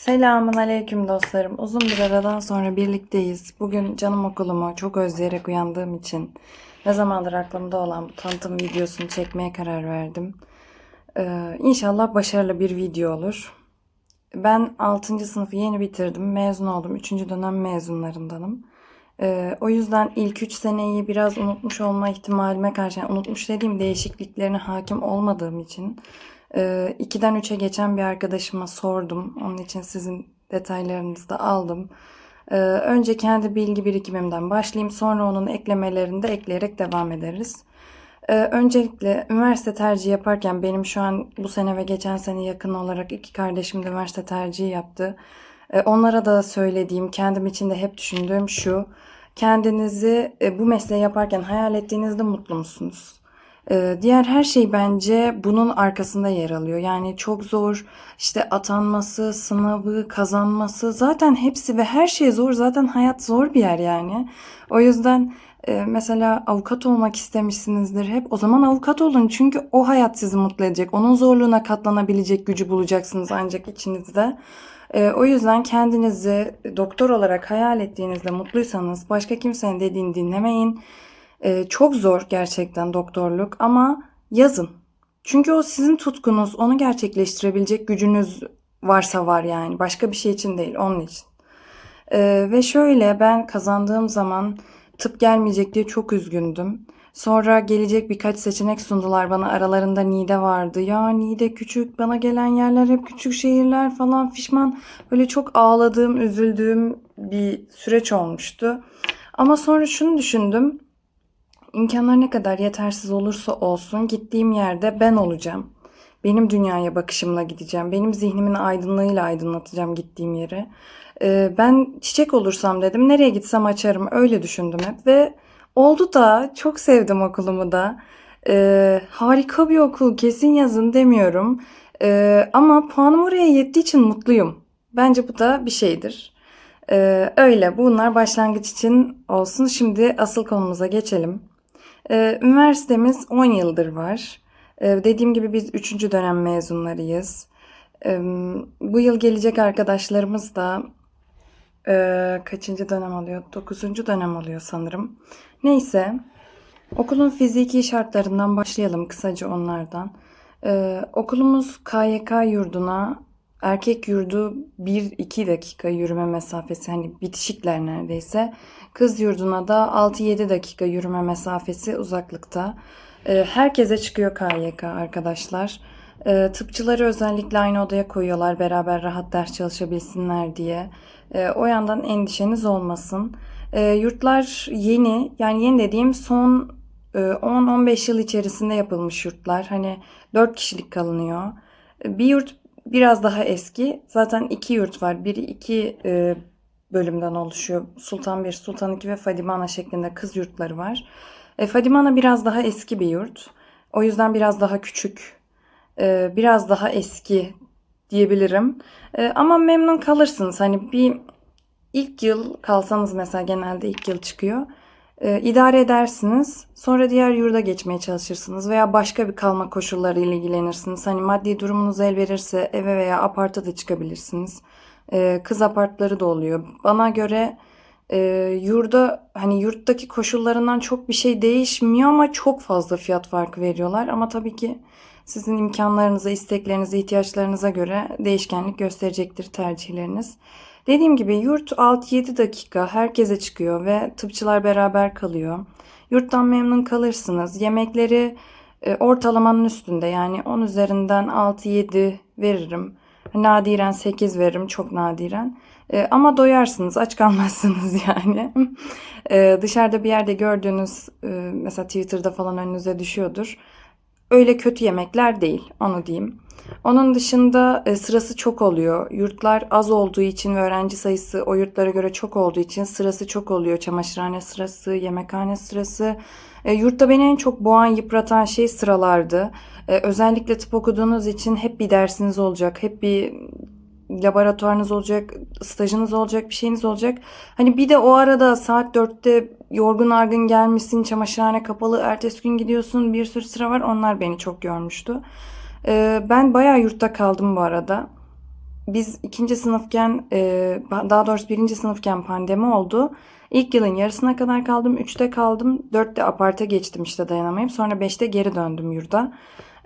Selamun aleyküm dostlarım. Uzun bir aradan sonra birlikteyiz. Bugün canım okulumu çok özleyerek uyandığım için ne zamandır aklımda olan bu tanıtım videosunu çekmeye karar verdim. Ee, inşallah başarılı bir video olur. Ben 6. sınıfı yeni bitirdim. Mezun oldum. 3. dönem mezunlarındanım. Ee, o yüzden ilk 3 seneyi biraz unutmuş olma ihtimalime karşı, yani unutmuş dediğim değişikliklerine hakim olmadığım için e, 2'den 3'e geçen bir arkadaşıma sordum. Onun için sizin detaylarınızı da aldım. Ee, önce kendi bilgi birikimimden başlayayım. Sonra onun eklemelerini de ekleyerek devam ederiz. Ee, öncelikle üniversite tercihi yaparken benim şu an bu sene ve geçen sene yakın olarak iki kardeşim de üniversite tercihi yaptı. Ee, onlara da söylediğim, kendim için de hep düşündüğüm şu. Kendinizi e, bu mesleği yaparken hayal ettiğinizde mutlu musunuz? Ee, diğer her şey bence bunun arkasında yer alıyor. Yani çok zor işte atanması, sınavı, kazanması zaten hepsi ve her şey zor. Zaten hayat zor bir yer yani. O yüzden e, mesela avukat olmak istemişsinizdir hep. O zaman avukat olun çünkü o hayat sizi mutlu edecek. Onun zorluğuna katlanabilecek gücü bulacaksınız ancak içinizde. E, o yüzden kendinizi doktor olarak hayal ettiğinizde mutluysanız başka kimsenin dediğini dinlemeyin. Ee, çok zor gerçekten doktorluk ama yazın. Çünkü o sizin tutkunuz, onu gerçekleştirebilecek gücünüz varsa var yani. Başka bir şey için değil, onun için. Ee, ve şöyle ben kazandığım zaman tıp gelmeyecek diye çok üzgündüm. Sonra gelecek birkaç seçenek sundular bana. Aralarında Niğde vardı. Ya Niğde küçük, bana gelen yerler hep küçük şehirler falan fişman. Böyle çok ağladığım, üzüldüğüm bir süreç olmuştu. Ama sonra şunu düşündüm. İmkanlar ne kadar yetersiz olursa olsun gittiğim yerde ben olacağım. Benim dünyaya bakışımla gideceğim. Benim zihnimin aydınlığıyla aydınlatacağım gittiğim yeri. Ee, ben çiçek olursam dedim nereye gitsem açarım. Öyle düşündüm hep ve oldu da çok sevdim okulumu da. Ee, harika bir okul kesin yazın demiyorum. Ee, ama puanım oraya yettiği için mutluyum. Bence bu da bir şeydir. Ee, öyle bunlar başlangıç için olsun. Şimdi asıl konumuza geçelim. Ee, üniversitemiz 10 yıldır var. Ee, dediğim gibi biz 3. dönem mezunlarıyız. Ee, bu yıl gelecek arkadaşlarımız da e, kaçıncı dönem oluyor? 9. dönem oluyor sanırım. Neyse. Okulun fiziki şartlarından başlayalım kısaca onlardan. Okulumuz KYK yurduna erkek yurdu 1-2 dakika yürüme mesafesi hani bitişikler neredeyse. Kız yurduna da 6-7 dakika yürüme mesafesi uzaklıkta. Ee, herkese çıkıyor KYK arkadaşlar. Ee, tıpçıları özellikle aynı odaya koyuyorlar beraber rahat ders çalışabilsinler diye. Ee, o yandan endişeniz olmasın. Yurtlar yeni yani yeni dediğim son e, 10-15 yıl içerisinde yapılmış yurtlar. Hani 4 kişilik kalınıyor. Bir yurt biraz daha eski. Zaten iki yurt var. Biri iki e, bölümden oluşuyor. Sultan 1, Sultan 2 ve Fadime Ana şeklinde kız yurtları var. E, Fadime Ana biraz daha eski bir yurt. O yüzden biraz daha küçük. E, biraz daha eski diyebilirim. E, ama memnun kalırsınız. Hani bir ilk yıl kalsanız mesela genelde ilk yıl çıkıyor. E, idare edersiniz. Sonra diğer yurda geçmeye çalışırsınız veya başka bir kalma koşullarıyla ilgilenirsiniz. Hani maddi durumunuz el verirse eve veya aparta da çıkabilirsiniz. E, kız apartları da oluyor. Bana göre e, yurda hani yurttaki koşullarından çok bir şey değişmiyor ama çok fazla fiyat farkı veriyorlar. Ama tabii ki sizin imkanlarınıza, isteklerinize, ihtiyaçlarınıza göre değişkenlik gösterecektir tercihleriniz. Dediğim gibi yurt 6-7 dakika herkese çıkıyor ve tıpçılar beraber kalıyor. Yurttan memnun kalırsınız. Yemekleri e, ortalamanın üstünde yani 10 üzerinden 6-7 veririm. Nadiren 8 veririm çok nadiren. E, ama doyarsınız aç kalmazsınız yani. E, dışarıda bir yerde gördüğünüz e, mesela Twitter'da falan önünüze düşüyordur. Öyle kötü yemekler değil onu diyeyim. Onun dışında e, sırası çok oluyor. Yurtlar az olduğu için ve öğrenci sayısı o yurtlara göre çok olduğu için sırası çok oluyor. Çamaşırhane sırası, yemekhane sırası. E, yurtta beni en çok boğan, yıpratan şey sıralardı. E, özellikle tıp okuduğunuz için hep bir dersiniz olacak. Hep bir laboratuvarınız olacak, stajınız olacak, bir şeyiniz olacak. Hani bir de o arada saat 4'te yorgun argın gelmişsin, çamaşırhane kapalı, ertesi gün gidiyorsun, bir sürü sıra var. Onlar beni çok yormuştu. Ee, ben bayağı yurtta kaldım bu arada. biz ikinci sınıfken e, daha doğrusu birinci sınıfken pandemi oldu. İlk yılın yarısına kadar kaldım. Üçte kaldım. Dörtte aparte geçtim işte dayanamayıp. Sonra beşte geri döndüm yurda.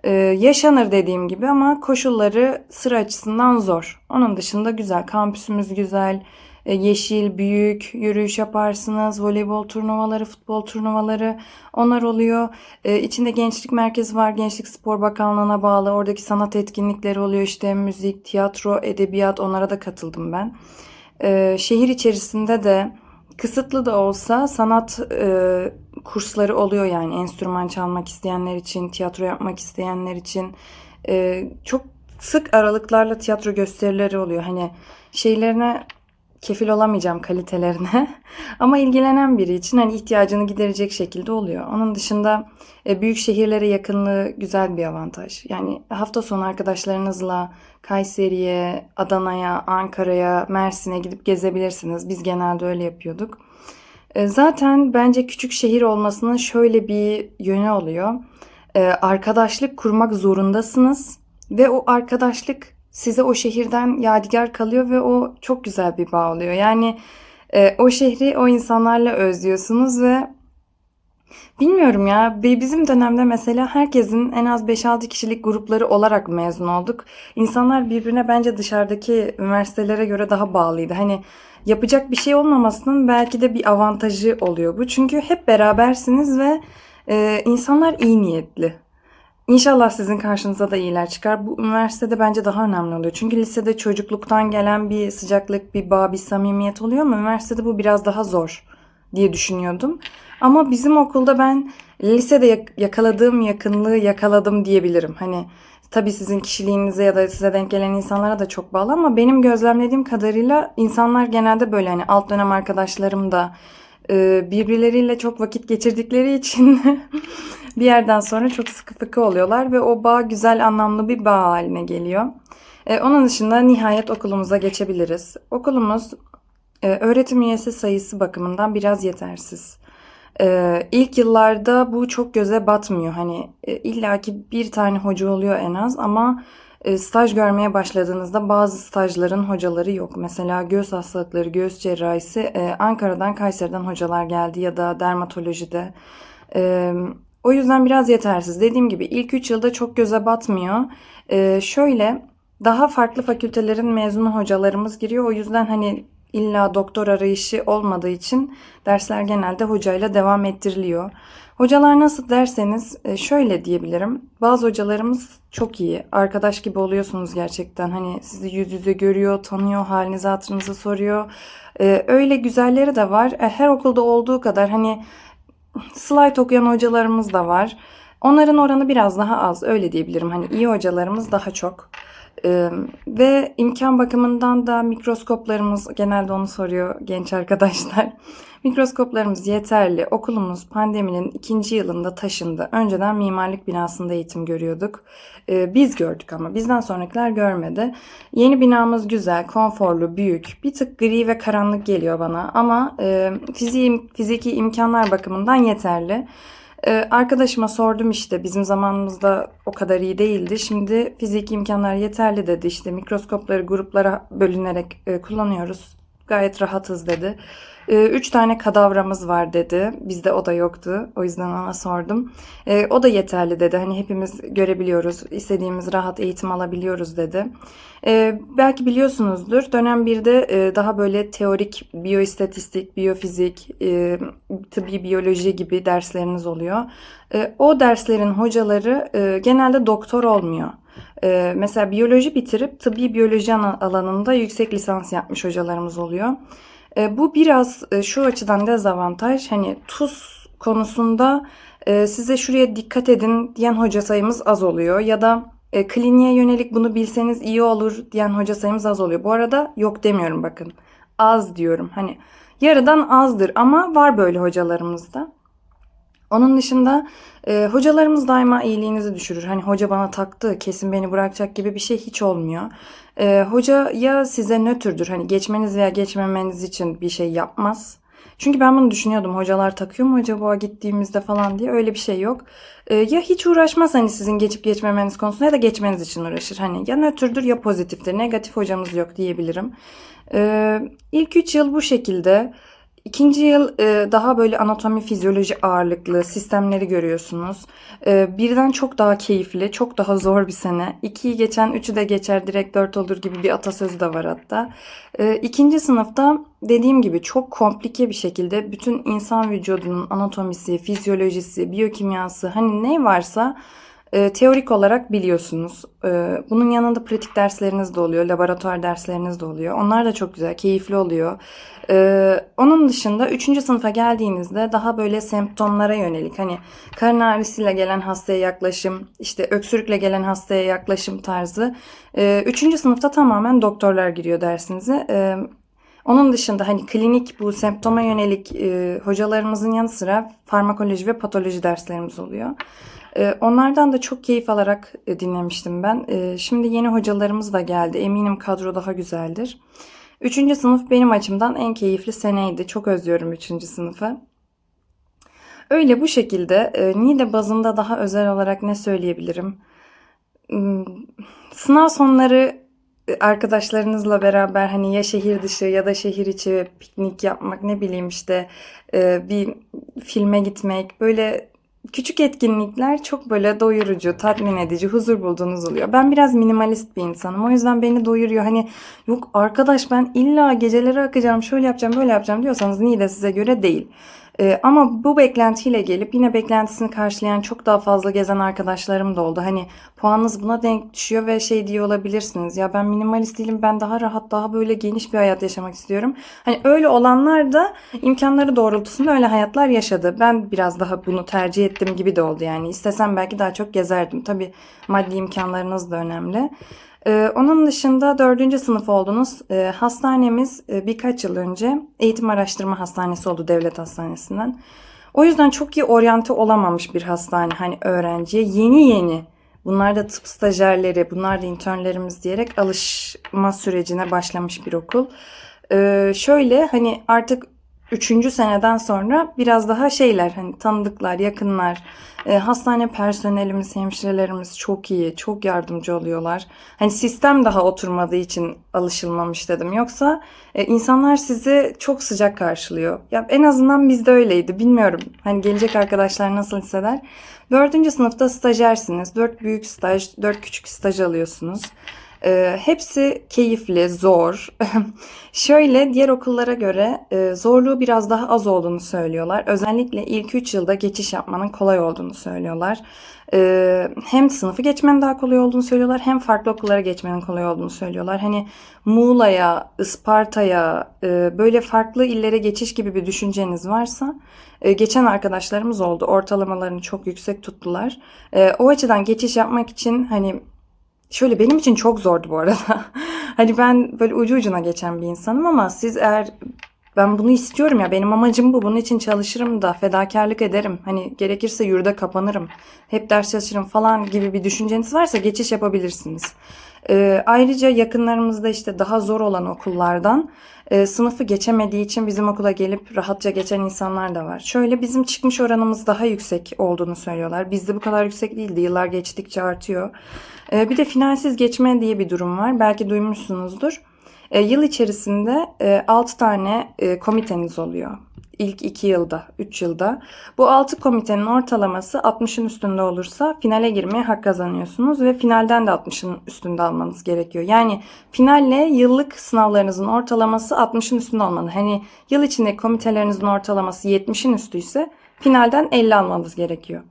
Ee, yaşanır dediğim gibi ama koşulları sıra açısından zor. Onun dışında güzel. Kampüsümüz güzel. E, yeşil, büyük, yürüyüş yaparsınız. Voleybol turnuvaları, futbol turnuvaları onlar oluyor. E, içinde gençlik merkezi var. Gençlik Spor Bakanlığı'na bağlı. Oradaki sanat etkinlikleri oluyor. İşte müzik, tiyatro, edebiyat onlara da katıldım ben. E, şehir içerisinde de kısıtlı da olsa sanat e, kursları oluyor yani enstrüman çalmak isteyenler için, tiyatro yapmak isteyenler için e, çok sık aralıklarla tiyatro gösterileri oluyor. Hani şeylerine kefil olamayacağım kalitelerine ama ilgilenen biri için hani ihtiyacını giderecek şekilde oluyor. Onun dışında e, büyük şehirlere yakınlığı güzel bir avantaj. Yani hafta sonu arkadaşlarınızla Kayseri'ye, Adana'ya, Ankara'ya, Mersin'e gidip gezebilirsiniz. Biz genelde öyle yapıyorduk. E, zaten bence küçük şehir olmasının şöyle bir yönü oluyor. E, arkadaşlık kurmak zorundasınız ve o arkadaşlık size o şehirden yadigar kalıyor ve o çok güzel bir bağ oluyor. Yani e, o şehri o insanlarla özlüyorsunuz ve bilmiyorum ya bizim dönemde mesela herkesin en az 5-6 kişilik grupları olarak mezun olduk. İnsanlar birbirine bence dışarıdaki üniversitelere göre daha bağlıydı. Hani yapacak bir şey olmamasının belki de bir avantajı oluyor bu. Çünkü hep berabersiniz ve e, insanlar iyi niyetli. İnşallah sizin karşınıza da iyiler çıkar. Bu üniversitede bence daha önemli oluyor. Çünkü lisede çocukluktan gelen bir sıcaklık, bir bağ, bir samimiyet oluyor ama üniversitede bu biraz daha zor diye düşünüyordum. Ama bizim okulda ben lisede yakaladığım yakınlığı yakaladım diyebilirim. Hani tabii sizin kişiliğinize ya da size denk gelen insanlara da çok bağlı ama benim gözlemlediğim kadarıyla insanlar genelde böyle hani alt dönem arkadaşlarım da e, birbirleriyle çok vakit geçirdikleri için bir yerden sonra çok sıkı fıkı oluyorlar ve o bağ güzel anlamlı bir bağ haline geliyor. Ee, onun dışında nihayet okulumuza geçebiliriz. Okulumuz e, öğretim üyesi sayısı bakımından biraz yetersiz. Ee, ilk yıllarda bu çok göze batmıyor. Hani e, illaki bir tane hoca oluyor en az ama e, staj görmeye başladığınızda bazı stajların hocaları yok. Mesela göğüs hastalıkları, göğüs cerrahisi e, Ankara'dan, Kayseri'den hocalar geldi ya da dermatolojide. O yüzden biraz yetersiz. Dediğim gibi ilk 3 yılda çok göze batmıyor. Ee, şöyle daha farklı fakültelerin mezunu hocalarımız giriyor. O yüzden hani illa doktor arayışı olmadığı için dersler genelde hocayla devam ettiriliyor. Hocalar nasıl derseniz e, şöyle diyebilirim. Bazı hocalarımız çok iyi. Arkadaş gibi oluyorsunuz gerçekten. Hani sizi yüz yüze görüyor, tanıyor, halinizi hatırınızı soruyor. Ee, öyle güzelleri de var. E, her okulda olduğu kadar hani slide okuyan hocalarımız da var. Onların oranı biraz daha az öyle diyebilirim. Hani iyi hocalarımız daha çok. Ee, ve imkan bakımından da mikroskoplarımız genelde onu soruyor genç arkadaşlar. Mikroskoplarımız yeterli. Okulumuz pandeminin ikinci yılında taşındı. Önceden mimarlık binasında eğitim görüyorduk. Ee, biz gördük ama bizden sonrakiler görmedi. Yeni binamız güzel, konforlu, büyük. Bir tık gri ve karanlık geliyor bana ama e, fiziği, fiziki imkanlar bakımından yeterli. Ee, arkadaşıma sordum işte bizim zamanımızda o kadar iyi değildi. Şimdi fiziki imkanlar yeterli dedi. İşte mikroskopları gruplara bölünerek e, kullanıyoruz. Gayet rahatız dedi. E, üç tane kadavramız var dedi. Bizde o da yoktu. O yüzden ona sordum. E, o da yeterli dedi. Hani hepimiz görebiliyoruz. istediğimiz rahat eğitim alabiliyoruz dedi. E, belki biliyorsunuzdur. Dönem 1'de e, daha böyle teorik biyoistatistik, biyofizik, e, tıbbi biyoloji gibi dersleriniz oluyor. E, o derslerin hocaları e, genelde doktor olmuyor. Ee, mesela biyoloji bitirip tıbbi biyoloji alanında yüksek lisans yapmış hocalarımız oluyor. Ee, bu biraz e, şu açıdan dezavantaj. Hani tuz konusunda e, size şuraya dikkat edin diyen hoca sayımız az oluyor. Ya da e, kliniğe yönelik bunu bilseniz iyi olur diyen hoca sayımız az oluyor. Bu arada yok demiyorum bakın. Az diyorum. Hani yarıdan azdır ama var böyle hocalarımızda. Onun dışında e, hocalarımız daima iyiliğinizi düşürür. Hani hoca bana taktı kesin beni bırakacak gibi bir şey hiç olmuyor. E, hoca ya size nötrdür hani geçmeniz veya geçmemeniz için bir şey yapmaz. Çünkü ben bunu düşünüyordum. Hocalar takıyor mu acaba gittiğimizde falan diye. Öyle bir şey yok. Ee, ya hiç uğraşmaz hani sizin geçip geçmemeniz konusunda ya da geçmeniz için uğraşır. Hani ya nötrdür ya pozitiftir. Negatif hocamız yok diyebilirim. Ee, ilk 3 yıl bu şekilde. İkinci yıl e, daha böyle anatomi, fizyoloji ağırlıklı sistemleri görüyorsunuz. E, birden çok daha keyifli, çok daha zor bir sene. İkiyi geçen üçü de geçer, direkt dört olur gibi bir atasözü de var hatta. E, ikinci sınıfta dediğim gibi çok komplike bir şekilde bütün insan vücudunun anatomisi, fizyolojisi, biyokimyası hani ne varsa e, teorik olarak biliyorsunuz. E, bunun yanında pratik dersleriniz de oluyor, laboratuvar dersleriniz de oluyor. Onlar da çok güzel, keyifli oluyor. E, onun dışında 3. sınıfa geldiğinizde daha böyle semptomlara yönelik hani karın ağrısıyla gelen hastaya yaklaşım, işte öksürükle gelen hastaya yaklaşım tarzı. 3. sınıfta tamamen doktorlar giriyor dersinize. E, onun dışında hani klinik bu semptoma yönelik e, hocalarımızın yanı sıra farmakoloji ve patoloji derslerimiz oluyor. E, onlardan da çok keyif alarak e, dinlemiştim ben. E, şimdi yeni hocalarımız da geldi. Eminim kadro daha güzeldir. Üçüncü sınıf benim açımdan en keyifli seneydi. Çok özlüyorum üçüncü sınıfı. Öyle bu şekilde. E, Niğde bazında daha özel olarak ne söyleyebilirim? Hmm, Sınav sonları arkadaşlarınızla beraber hani ya şehir dışı ya da şehir içi piknik yapmak ne bileyim işte e, bir filme gitmek böyle küçük etkinlikler çok böyle doyurucu, tatmin edici, huzur bulduğunuz oluyor. Ben biraz minimalist bir insanım. O yüzden beni doyuruyor. Hani yok arkadaş ben illa geceleri akacağım, şöyle yapacağım, böyle yapacağım diyorsanız niye de size göre değil. Ee, ama bu beklentiyle gelip yine beklentisini karşılayan çok daha fazla gezen arkadaşlarım da oldu. Hani puanınız buna denk düşüyor ve şey diye olabilirsiniz. Ya ben minimalist değilim, ben daha rahat, daha böyle geniş bir hayat yaşamak istiyorum. Hani öyle olanlar da imkanları doğrultusunda öyle hayatlar yaşadı. Ben biraz daha bunu tercih ettim gibi de oldu yani. İstesem belki daha çok gezerdim. Tabii maddi imkanlarınız da önemli. Ee, onun dışında dördüncü sınıf oldunuz. Ee, hastanemiz e, birkaç yıl önce eğitim araştırma hastanesi oldu devlet hastanesinden. O yüzden çok iyi oryante olamamış bir hastane hani öğrenciye yeni yeni bunlar da tıp stajyerleri bunlar da internlerimiz diyerek alışma sürecine başlamış bir okul. Ee, şöyle hani artık üçüncü seneden sonra biraz daha şeyler hani tanıdıklar yakınlar e, hastane personelimiz, hemşirelerimiz çok iyi, çok yardımcı oluyorlar. Hani sistem daha oturmadığı için alışılmamış dedim. Yoksa e, insanlar sizi çok sıcak karşılıyor. Ya en azından bizde öyleydi. Bilmiyorum. Hani gelecek arkadaşlar nasıl hisseder? Dördüncü sınıfta stajyersiniz. Dört büyük staj, dört küçük staj alıyorsunuz. E, hepsi keyifli, zor. Şöyle diğer okullara göre e, zorluğu biraz daha az olduğunu söylüyorlar. Özellikle ilk 3 yılda geçiş yapmanın kolay olduğunu söylüyorlar. E, hem sınıfı geçmenin daha kolay olduğunu söylüyorlar hem farklı okullara geçmenin kolay olduğunu söylüyorlar. Hani Muğla'ya, Isparta'ya e, böyle farklı illere geçiş gibi bir düşünceniz varsa e, geçen arkadaşlarımız oldu. Ortalamalarını çok yüksek tuttular. E, o açıdan geçiş yapmak için hani Şöyle benim için çok zordu bu arada. hani ben böyle ucu ucuna geçen bir insanım ama siz eğer ben bunu istiyorum ya benim amacım bu. Bunun için çalışırım da fedakarlık ederim. Hani gerekirse yurda kapanırım. Hep ders çalışırım falan gibi bir düşünceniz varsa geçiş yapabilirsiniz. Ee, ayrıca yakınlarımızda işte daha zor olan okullardan e, sınıfı geçemediği için bizim okula gelip rahatça geçen insanlar da var. Şöyle bizim çıkmış oranımız daha yüksek olduğunu söylüyorlar. Bizde bu kadar yüksek değildi. Yıllar geçtikçe artıyor. E, bir de finalsiz geçme diye bir durum var. Belki duymuşsunuzdur. E, yıl içerisinde e, 6 tane e, komiteniz oluyor. İlk 2 yılda, 3 yılda. Bu 6 komitenin ortalaması 60'ın üstünde olursa finale girmeye hak kazanıyorsunuz ve finalden de 60'ın üstünde almanız gerekiyor. Yani finalle yıllık sınavlarınızın ortalaması 60'ın üstünde olmalı. Hani yıl içindeki komitelerinizin ortalaması 70'in üstüyse finalden 50 almanız gerekiyor.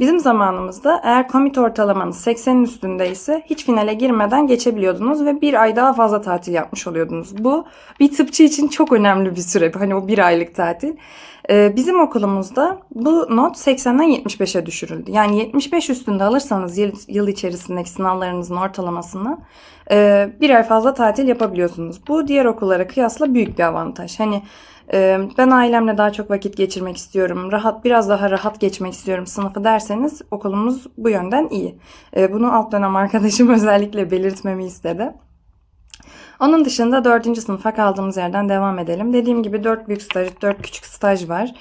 Bizim zamanımızda eğer komite ortalamanız 80'in üstündeyse hiç finale girmeden geçebiliyordunuz ve bir ay daha fazla tatil yapmış oluyordunuz. Bu bir tıpçı için çok önemli bir süre. Hani o bir aylık tatil. Ee, bizim okulumuzda bu not 80'den 75'e düşürüldü. Yani 75 üstünde alırsanız yıl, yıl içerisindeki sınavlarınızın ortalamasını e, bir ay fazla tatil yapabiliyorsunuz. Bu diğer okullara kıyasla büyük bir avantaj. Hani ben ailemle daha çok vakit geçirmek istiyorum, rahat biraz daha rahat geçmek istiyorum sınıfı derseniz okulumuz bu yönden iyi. E, bunu alt dönem arkadaşım özellikle belirtmemi istedi. Onun dışında 4. sınıfa kaldığımız yerden devam edelim. Dediğim gibi 4 büyük staj, 4 küçük staj var.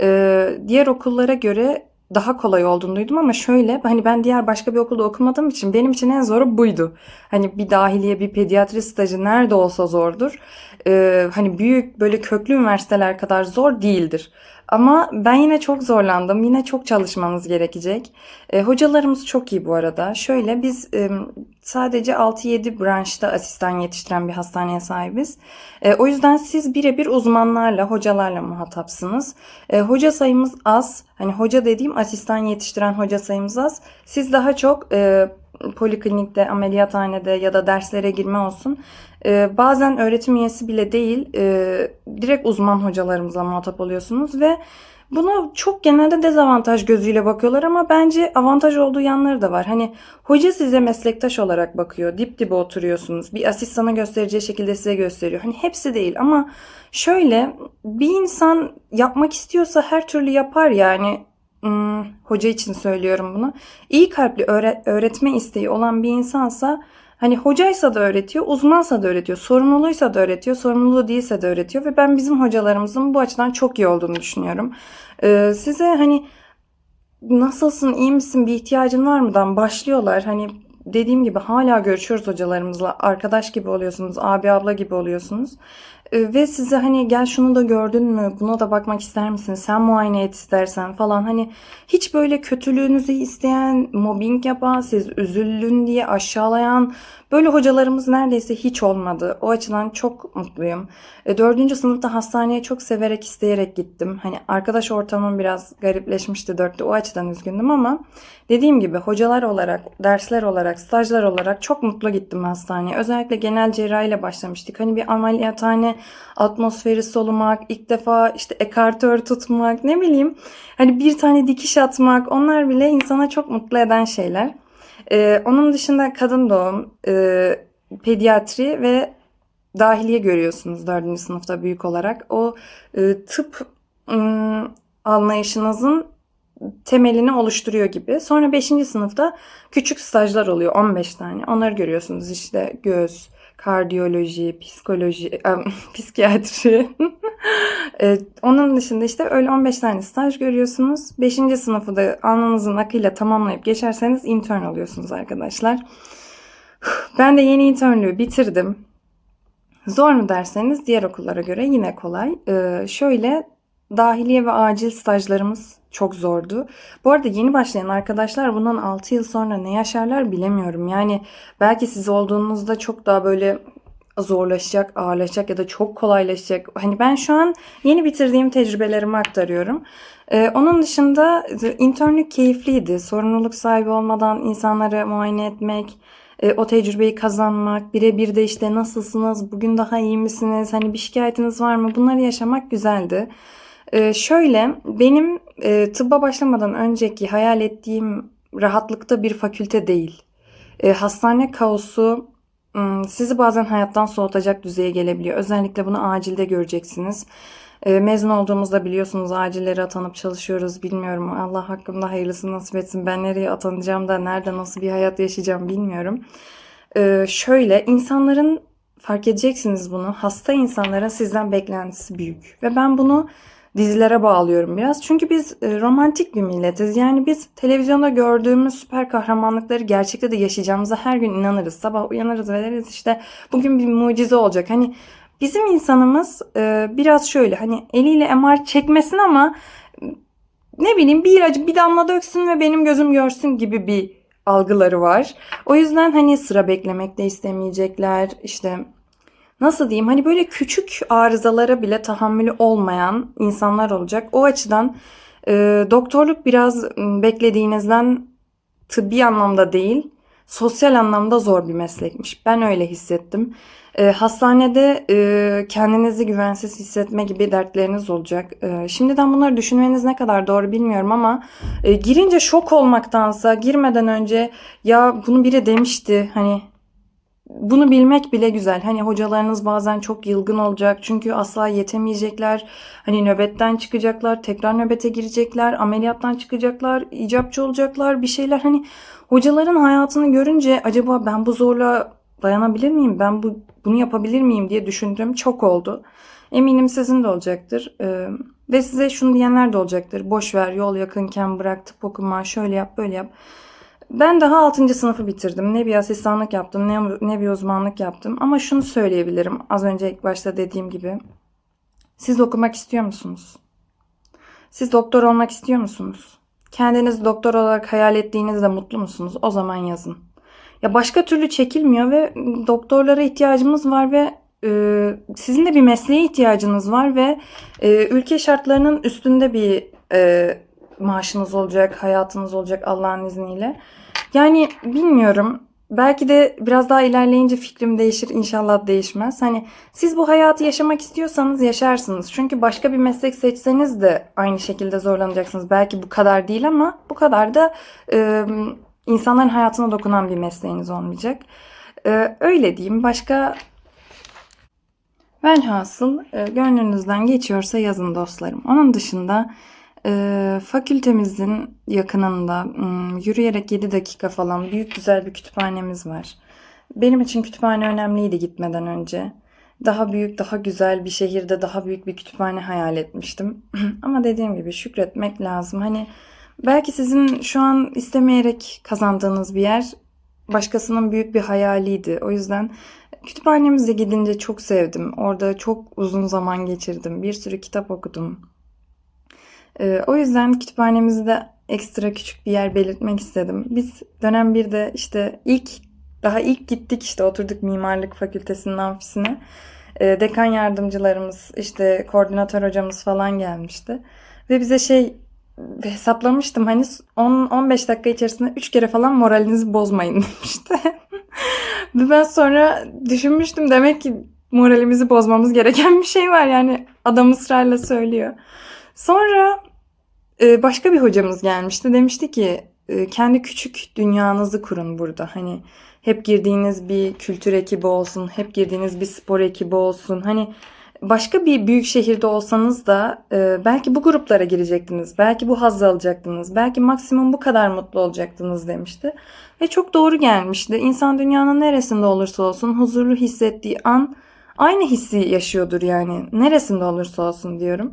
Ee, diğer okullara göre daha kolay olduğunu duydum ama şöyle hani ben diğer başka bir okulda okumadığım için benim için en zoru buydu. Hani bir dahiliye bir pediatri stajı nerede olsa zordur. Ee, hani büyük böyle köklü üniversiteler kadar zor değildir. Ama ben yine çok zorlandım. Yine çok çalışmamız gerekecek. E, hocalarımız çok iyi bu arada. Şöyle biz e, sadece 6-7 branşta asistan yetiştiren bir hastaneye sahibiz. E, o yüzden siz birebir uzmanlarla, hocalarla muhatapsınız. E, hoca sayımız az. Hani hoca dediğim asistan yetiştiren hoca sayımız az. Siz daha çok e, poliklinikte, ameliyathanede ya da derslere girme olsun. E, bazen öğretim üyesi bile değil, e, direkt uzman hocalarımızla muhatap oluyorsunuz ve Buna çok genelde dezavantaj gözüyle bakıyorlar ama bence avantaj olduğu yanları da var. Hani hoca size meslektaş olarak bakıyor. Dip dibe oturuyorsunuz. Bir asistanı göstereceği şekilde size gösteriyor. Hani hepsi değil ama şöyle bir insan yapmak istiyorsa her türlü yapar yani. Hmm, hoca için söylüyorum bunu. İyi kalpli öğre- öğretme isteği olan bir insansa Hani hocaysa da öğretiyor, uzmansa da öğretiyor, sorumluluysa da öğretiyor, sorumluluğu değilse de öğretiyor ve ben bizim hocalarımızın bu açıdan çok iyi olduğunu düşünüyorum. Ee, size hani nasılsın, iyi misin, bir ihtiyacın var mıdan başlıyorlar. Hani dediğim gibi hala görüşüyoruz hocalarımızla. Arkadaş gibi oluyorsunuz, abi abla gibi oluyorsunuz. Ee, Ve size hani gel şunu da gördün mü, buna da bakmak ister misin, sen muayene et istersen falan. Hani hiç böyle kötülüğünüzü isteyen, mobbing yapan, siz üzüldün diye aşağılayan böyle hocalarımız neredeyse hiç olmadı. O açıdan çok mutluyum. E, Dördüncü sınıfta hastaneye çok severek, isteyerek gittim. Hani arkadaş ortamım biraz garipleşmişti dörtte. O açıdan üzgündüm ama dediğim gibi hocalar olarak, dersler olarak, stajlar olarak çok mutlu gittim hastaneye. Özellikle genel cerrahiyle başlamıştık. Hani bir ameliyathane atmosferi solumak, ilk defa işte ekartör tutmak, ne bileyim. Hani bir tane dikiş atmak onlar bile insana çok mutlu eden şeyler. Ee, onun dışında kadın doğum, e, pediatri ve dahiliye görüyorsunuz dördüncü sınıfta büyük olarak. O e, tıp ım, anlayışınızın temelini oluşturuyor gibi. Sonra 5. sınıfta küçük stajlar oluyor 15 tane. Onları görüyorsunuz işte göz, kardiyoloji, psikoloji, em, psikiyatri. E, Onun dışında işte öyle 15 tane staj görüyorsunuz. 5. sınıfı da alnınızın akıyla tamamlayıp geçerseniz intern oluyorsunuz arkadaşlar. Ben de yeni internlüğü bitirdim. Zor mu derseniz diğer okullara göre yine kolay. Ee, şöyle dahiliye ve acil stajlarımız çok zordu. Bu arada yeni başlayan arkadaşlar bundan 6 yıl sonra ne yaşarlar bilemiyorum. Yani belki siz olduğunuzda çok daha böyle zorlaşacak, ağırlaşacak ya da çok kolaylaşacak. Hani ben şu an yeni bitirdiğim tecrübelerimi aktarıyorum. Ee, onun dışında internlük keyifliydi. Sorumluluk sahibi olmadan insanları muayene etmek, e, o tecrübeyi kazanmak, birebir de işte nasılsınız, bugün daha iyi misiniz, hani bir şikayetiniz var mı bunları yaşamak güzeldi. E, şöyle benim e, tıbba başlamadan önceki hayal ettiğim rahatlıkta bir fakülte değil. E, hastane kaosu sizi bazen hayattan soğutacak düzeye gelebiliyor. Özellikle bunu acilde göreceksiniz. E, mezun olduğumuzda biliyorsunuz acillere atanıp çalışıyoruz. Bilmiyorum Allah hakkımda hayırlısı nasip etsin. Ben nereye atanacağım da nerede nasıl bir hayat yaşayacağım bilmiyorum. E, şöyle insanların fark edeceksiniz bunu. Hasta insanların sizden beklentisi büyük. Ve ben bunu dizilere bağlıyorum biraz. Çünkü biz e, romantik bir milletiz. Yani biz televizyonda gördüğümüz süper kahramanlıkları gerçekte de yaşayacağımıza her gün inanırız. Sabah uyanırız ve deriz işte bugün bir mucize olacak. Hani bizim insanımız e, biraz şöyle hani eliyle MR çekmesin ama ne bileyim bir ilacı bir damla döksün ve benim gözüm görsün gibi bir algıları var. O yüzden hani sıra beklemek de istemeyecekler. İşte nasıl diyeyim hani böyle küçük arızalara bile tahammülü olmayan insanlar olacak. O açıdan e, doktorluk biraz beklediğinizden tıbbi anlamda değil, sosyal anlamda zor bir meslekmiş. Ben öyle hissettim. E, hastanede e, kendinizi güvensiz hissetme gibi dertleriniz olacak. E, şimdiden bunları düşünmeniz ne kadar doğru bilmiyorum ama e, girince şok olmaktansa girmeden önce ya bunu biri demişti hani bunu bilmek bile güzel. Hani hocalarınız bazen çok yılgın olacak. Çünkü asla yetemeyecekler. Hani nöbetten çıkacaklar, tekrar nöbete girecekler, ameliyattan çıkacaklar, icapçı olacaklar, bir şeyler. Hani hocaların hayatını görünce acaba ben bu zorla dayanabilir miyim? Ben bu bunu yapabilir miyim diye düşündüğüm çok oldu. Eminim sizin de olacaktır. Ee, ve size şunu diyenler de olacaktır. Boş ver, yol yakınken bırak, tıp okuma, şöyle yap, böyle yap. Ben daha 6. sınıfı bitirdim. Ne bir asistanlık yaptım, ne, ne bir uzmanlık yaptım. Ama şunu söyleyebilirim. Az önce ilk başta dediğim gibi. Siz okumak istiyor musunuz? Siz doktor olmak istiyor musunuz? Kendinizi doktor olarak hayal ettiğinizde mutlu musunuz? O zaman yazın. Ya başka türlü çekilmiyor ve doktorlara ihtiyacımız var ve e, sizin de bir mesleğe ihtiyacınız var ve e, ülke şartlarının üstünde bir e, maaşınız olacak, hayatınız olacak Allah'ın izniyle. Yani bilmiyorum. Belki de biraz daha ilerleyince fikrim değişir. İnşallah değişmez. Hani siz bu hayatı yaşamak istiyorsanız yaşarsınız. Çünkü başka bir meslek seçseniz de aynı şekilde zorlanacaksınız. Belki bu kadar değil ama bu kadar da e, insanların hayatına dokunan bir mesleğiniz olmayacak. E, öyle diyeyim. Başka Velhasıl e, gönlünüzden geçiyorsa yazın dostlarım. Onun dışında e, fakültemizin yakınında m, yürüyerek 7 dakika falan büyük güzel bir kütüphanemiz var. Benim için kütüphane önemliydi gitmeden önce. Daha büyük, daha güzel bir şehirde daha büyük bir kütüphane hayal etmiştim. Ama dediğim gibi şükretmek lazım. Hani belki sizin şu an istemeyerek kazandığınız bir yer başkasının büyük bir hayaliydi. O yüzden kütüphanemize gidince çok sevdim. Orada çok uzun zaman geçirdim. Bir sürü kitap okudum. Ee, o yüzden kütüphanemizi de ekstra küçük bir yer belirtmek istedim. Biz dönem 1'de işte ilk daha ilk gittik işte oturduk mimarlık fakültesinin amfisine. Ee, dekan yardımcılarımız işte koordinatör hocamız falan gelmişti. Ve bize şey hesaplamıştım hani 10-15 dakika içerisinde 3 kere falan moralinizi bozmayın demişti. Ve ben sonra düşünmüştüm demek ki moralimizi bozmamız gereken bir şey var yani adam ısrarla söylüyor. Sonra e, başka bir hocamız gelmişti demişti ki e, kendi küçük dünyanızı kurun burada hani hep girdiğiniz bir kültür ekibi olsun hep girdiğiniz bir spor ekibi olsun hani başka bir büyük şehirde olsanız da e, belki bu gruplara girecektiniz. Belki bu hazzı alacaktınız. Belki maksimum bu kadar mutlu olacaktınız demişti. Ve çok doğru gelmişti. İnsan dünyanın neresinde olursa olsun huzurlu hissettiği an aynı hissi yaşıyordur yani. Neresinde olursa olsun diyorum.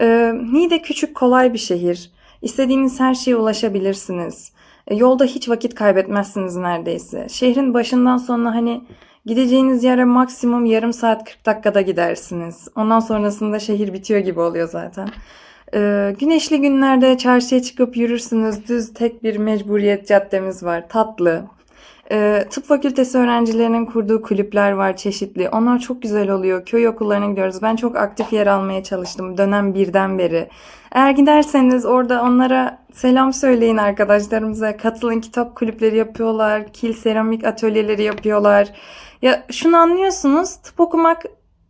E, Niğde küçük kolay bir şehir. İstediğiniz her şeye ulaşabilirsiniz. E, yolda hiç vakit kaybetmezsiniz neredeyse. Şehrin başından sonuna hani Gideceğiniz yere maksimum yarım saat 40 dakikada gidersiniz. Ondan sonrasında şehir bitiyor gibi oluyor zaten. Ee, güneşli günlerde çarşıya çıkıp yürürsünüz. Düz tek bir mecburiyet caddemiz var. Tatlı. Ee, tıp fakültesi öğrencilerinin kurduğu kulüpler var çeşitli. Onlar çok güzel oluyor. Köy okullarına gidiyoruz. Ben çok aktif yer almaya çalıştım dönem birden beri. Eğer giderseniz orada onlara selam söyleyin arkadaşlarımıza. Katılın kitap kulüpleri yapıyorlar. Kil seramik atölyeleri yapıyorlar. Ya şunu anlıyorsunuz. Tıp okumak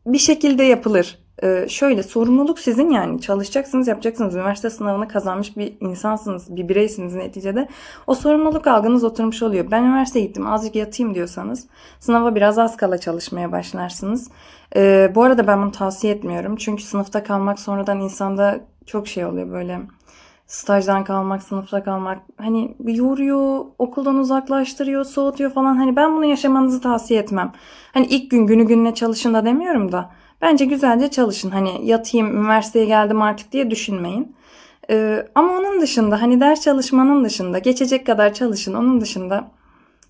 bir şekilde yapılır. Ee, şöyle sorumluluk sizin yani. Çalışacaksınız yapacaksınız. Üniversite sınavını kazanmış bir insansınız bir bireysiniz neticede. O sorumluluk algınız oturmuş oluyor. Ben üniversiteye gittim azıcık yatayım diyorsanız sınava biraz az kala çalışmaya başlarsınız. Ee, bu arada ben bunu tavsiye etmiyorum. Çünkü sınıfta kalmak sonradan insanda çok şey oluyor böyle. Stajdan kalmak, sınıfta kalmak hani yoruyor, okuldan uzaklaştırıyor, soğutuyor falan. Hani ben bunu yaşamanızı tavsiye etmem. Hani ilk gün günü gününe çalışın da demiyorum da. Bence güzelce çalışın. Hani yatayım, üniversiteye geldim artık diye düşünmeyin. Ee, ama onun dışında hani ders çalışmanın dışında geçecek kadar çalışın. Onun dışında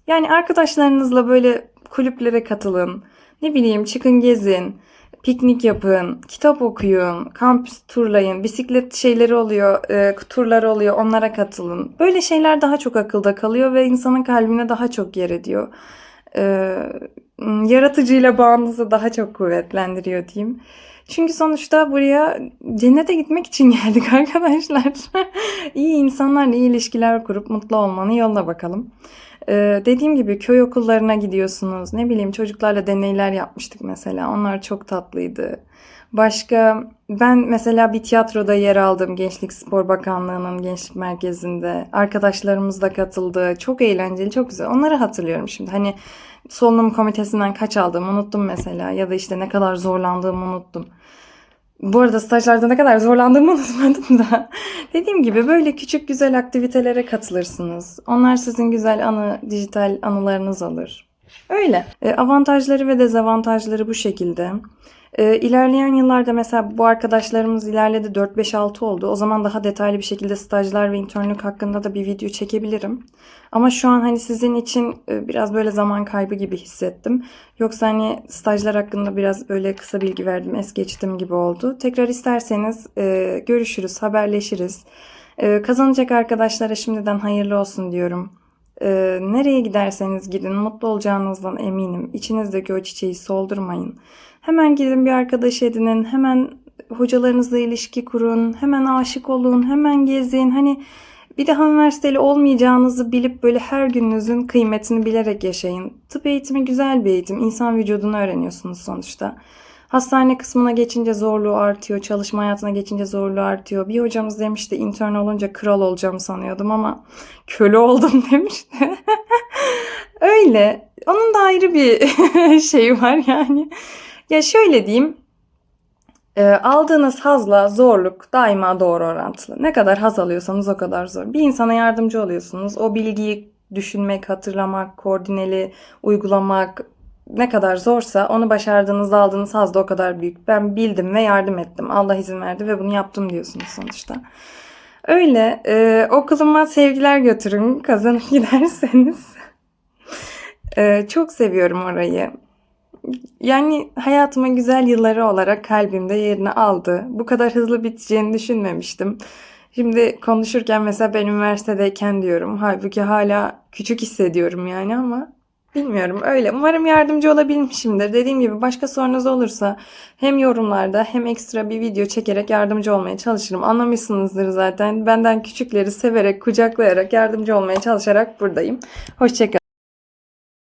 yani arkadaşlarınızla böyle kulüplere katılın. Ne bileyim çıkın gezin piknik yapın, kitap okuyun, kampüs turlayın, bisiklet şeyleri oluyor, e, turları oluyor, onlara katılın. Böyle şeyler daha çok akılda kalıyor ve insanın kalbine daha çok yer ediyor. E, yaratıcıyla bağınızı daha çok kuvvetlendiriyor diyeyim. Çünkü sonuçta buraya cennete gitmek için geldik arkadaşlar. iyi insanlarla iyi ilişkiler kurup mutlu olmanın yoluna bakalım. Ee, dediğim gibi köy okullarına gidiyorsunuz. Ne bileyim çocuklarla deneyler yapmıştık mesela. Onlar çok tatlıydı. Başka ben mesela bir tiyatroda yer aldım Gençlik Spor Bakanlığı'nın gençlik merkezinde. Arkadaşlarımız da katıldı. Çok eğlenceli, çok güzel. Onları hatırlıyorum şimdi. Hani solunum komitesinden kaç aldığımı unuttum mesela ya da işte ne kadar zorlandığımı unuttum. Bu arada stajlarda ne kadar zorlandığımı unutmadım da. Dediğim gibi böyle küçük güzel aktivitelere katılırsınız. Onlar sizin güzel anı, dijital anılarınız olur. Öyle. E, avantajları ve dezavantajları bu şekilde. E, ilerleyen yıllarda mesela bu arkadaşlarımız ilerledi 4-5-6 oldu. O zaman daha detaylı bir şekilde stajlar ve internlük hakkında da bir video çekebilirim. Ama şu an hani sizin için e, biraz böyle zaman kaybı gibi hissettim. Yoksa hani stajlar hakkında biraz böyle kısa bilgi verdim, es geçtim gibi oldu. Tekrar isterseniz e, görüşürüz, haberleşiriz. E, kazanacak arkadaşlara şimdiden hayırlı olsun diyorum. Nereye giderseniz gidin mutlu olacağınızdan eminim. İçinizdeki o çiçeği soldurmayın. Hemen gidin bir arkadaş edinin, hemen hocalarınızla ilişki kurun, hemen aşık olun, hemen gezin. Hani bir daha üniversiteli olmayacağınızı bilip böyle her gününüzün kıymetini bilerek yaşayın. Tıp eğitimi güzel bir eğitim. İnsan vücudunu öğreniyorsunuz sonuçta. Hastane kısmına geçince zorluğu artıyor, çalışma hayatına geçince zorluğu artıyor. Bir hocamız demişti intern olunca kral olacağım sanıyordum ama köle oldum demişti. Öyle. Onun da ayrı bir şeyi var yani. Ya şöyle diyeyim. E, aldığınız hazla zorluk daima doğru orantılı. Ne kadar haz alıyorsanız o kadar zor. Bir insana yardımcı oluyorsunuz. O bilgiyi düşünmek, hatırlamak, koordineli uygulamak ne kadar zorsa onu başardığınızda aldığınız haz da o kadar büyük. Ben bildim ve yardım ettim. Allah izin verdi ve bunu yaptım diyorsunuz sonuçta. Öyle. E, okuluma sevgiler götürün kazanıp giderseniz. E, çok seviyorum orayı. Yani hayatımın güzel yılları olarak kalbimde yerini aldı. Bu kadar hızlı biteceğini düşünmemiştim. Şimdi konuşurken mesela ben üniversitedeyken diyorum. Halbuki hala küçük hissediyorum yani ama bilmiyorum öyle. Umarım yardımcı olabilmişimdir. Dediğim gibi başka sorunuz olursa hem yorumlarda hem ekstra bir video çekerek yardımcı olmaya çalışırım. Anlamışsınızdır zaten. Benden küçükleri severek, kucaklayarak yardımcı olmaya çalışarak buradayım. Hoşçakalın.